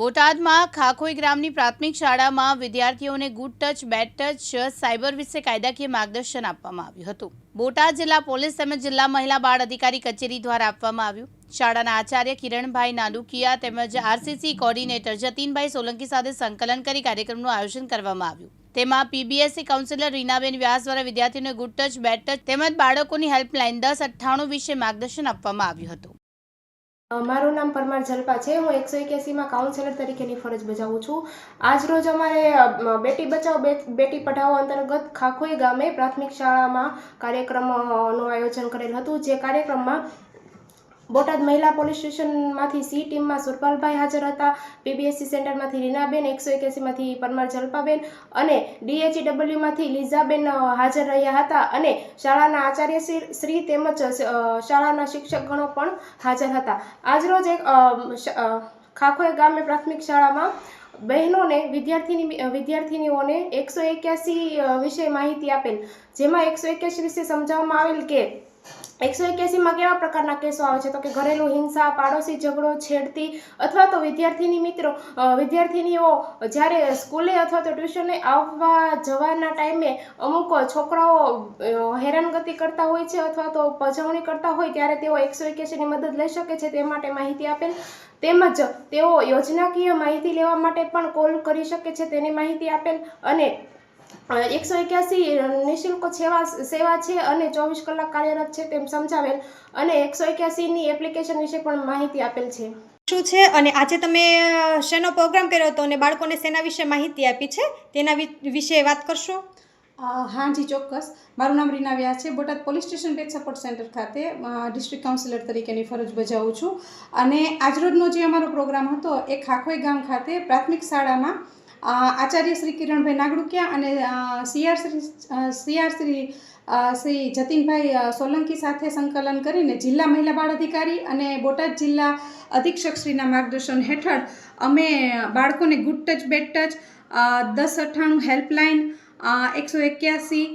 બોટાદમાં ખાખોઈ ગ્રામની પ્રાથમિક શાળામાં વિદ્યાર્થીઓને good touch bad touch cyber વિશે કાયદાકીય માર્ગદર્શન આપવામાં આવ્યું હતું. બોટાદ જિલ્લા પોલીસ તેમજ જિલ્લા મહિલા બાળ અધિકારી કચેરી દ્વારા આપવામાં આવ્યું. શાળાના આચાર્ય કિરણભાઈ નાદુકિયા તેમજ આરસીસી કોર્ડિનેટર જતીનભાઈ સોલંકી સાથે સંકલન કરી કાર્યક્રમનું આયોજન કરવામાં આવ્યું. તેમાં પીબીએસસી કાઉન્સિલર રીનાબેન વ્યાસ દ્વારા વિદ્યાર્થીઓને ગુડ ટચ બેડ ટચ તેમજ બાળકોની હેલ્પલાઇન દસ અઠ્ઠાણું વિશે માર્ગદર્શન આપવામાં આવ્યું હતું. મારું નામ પરમાર જલ્પા છે. હું એકસો એક્યાસીમાં કાઉન્સેલર તરીકેની ફરજ બજાવું છું. આજ રોજ અમારે બેટી બચાવો બેટી પઢાવો અંતર્ગત ખાખોઈ ગામે પ્રાથમિક શાળામાં કાર્યક્રમનું આયોજન કરેલ હતું. જે કાર્યક્રમમાં બોટાદ મહિલા પોલીસ સ્ટેશનમાંથી સી ટીમમાં સુરપાલભાઈ હાજર હતા. પીબીએસસી સેન્ટરમાંથી રીનાબેન, એકસો એક્યાસીમાંથી પરમાર જલ્પાબેન અને ડીએચડબલ્યુમાંથી લીઝાબેન હાજર રહ્યા હતા અને શાળાના આચાર્ય શ્રી- તેમજ શાળાના શિક્ષકગણો પણ હાજર હતા. આજરોજ એક ખાખોઈ ગામે પ્રાથમિક શાળામાં બહેનોને વિદ્યાર્થીની વિદ્યાર્થીનીઓને એકસો એક્યાસી વિશે માહિતી આપેલ. જેમાં એકસો એક્યાસી વિશે સમજાવવામાં આવેલ કે એકસો એક્યાસીમાં કેવા પ્રકારના કેસો આવે છે? તો કે ઘરેલું હિંસા, પાડોશી ઝઘડો, છેડતી અથવા તો વિદ્યાર્થીની મિત્રો વિદ્યાર્થીનીઓ જ્યારે સ્કૂલે અથવા તો ટ્યુશને આવવા જવાના ટાઈમે અમુક છોકરાઓ હેરાનગતિ કરતા હોય છે અથવા તો પજવણી કરતા હોય, ત્યારે તેઓ એકસો એક્યાસીની મદદ લઈ શકે છે તે માટે માહિતી આપેલ. તેમજ તેઓ યોજનાકીય માહિતી લેવા માટે પણ કોલ કરી શકે છે, તેની માહિતી આપેલ. અને એકસો એક્યાસી નિઃશુલ્ક સેવા સેવા છે અને ચોવીસ કલાક કાર્યરત છે તેમ સમજાવેલ અને એકસો એક્યાસીની એપ્લિકેશન વિશે પણ માહિતી આપેલ છે. શું છે? અને આજે તમે શેનો પ્રોગ્રામ કર્યો હતો અને બાળકોને શેના વિશે માહિતી આપી છે? તેના વિશે વાત કરશો? હા જી ચોક્કસ. મારું નામ રીના વ્યાસ છે. Botad police station page support centre ખાતે ડિસ્ટ્રિક્ટ કાઉન્સિલર તરીકેની ફરજ બજાવું છું. અને આજરોજનો જે અમારો પ્રોગ્રામ હતો એ ખાખોઈ ગામ ખાતે પ્રાથમિક શાળામાં આચાર્ય શ્રી કિરણભાઈ નાગડુકિયા અને સીઆર શ્રી સીઆર શ્રી શ્રી જતીનભાઈ સોલંકી સાથે સંકલન કરીને જિલ્લા મહિલા બાળ અધિકારી અને બોટાદ જિલ્લા અધિક્ષક શ્રીના માર્ગદર્શન હેઠળ અમે બાળકોને ગુડ ટચ, બેડ ટચ દસ અઠ્ઠાણું હેલ્પલાઇન એકસો એક્યાસી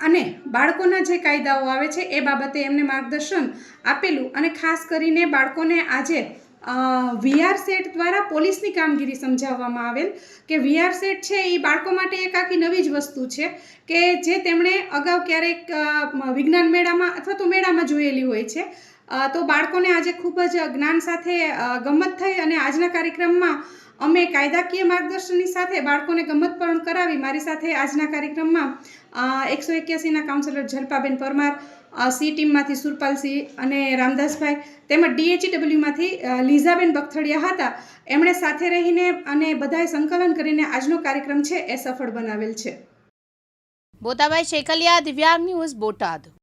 અને બાળકોના જે કાયદાઓ આવે છે એ બાબતે એમને માર્ગદર્શન આપેલું અને ખાસ કરીને બાળકોને આજે વીઆર સેટ દ્વારા પોલીસની કામગીરી સમજાવવામાં આવેલ કે વીઆર સેટ છે એ બાળકો માટે એક આખી નવી જ વસ્તુ છે કે જે તેમણે અગાઉ ક્યારેક વિજ્ઞાન મેળામાં અથવા તો મેળામાં જોયેલી હોય છે. તો બાળકોને આજે ખૂબ જ જ્ઞાન સાથે ગમત થઈ અને આજના કાર્યક્રમમાં અમે કાયદાકીય માર્ગદર્શનની સાથે બાળકોને ગમતપણ કરાવી. મારી સાથે આજના કાર્યક્રમમાં એકસો એક્યાસીના કાઉન્સિલર ઝલપાબેન પરમાર સી ટીમમાંથી સુરપાલસિંહ અને રામદાસભાઈ તેમજ ડીએચઈડબલ્યુમાંથી લીઝાબેન બખથડિયા હતા. એમણે સાથે રહીને અને બધાએ સંકલન કરીને આજનો કાર્યક્રમ છે એ સફળ બનાવેલ છે. બોતાભાઈ શેકલિયા દિવ્યાંગ ન્યૂઝ બોટાદ.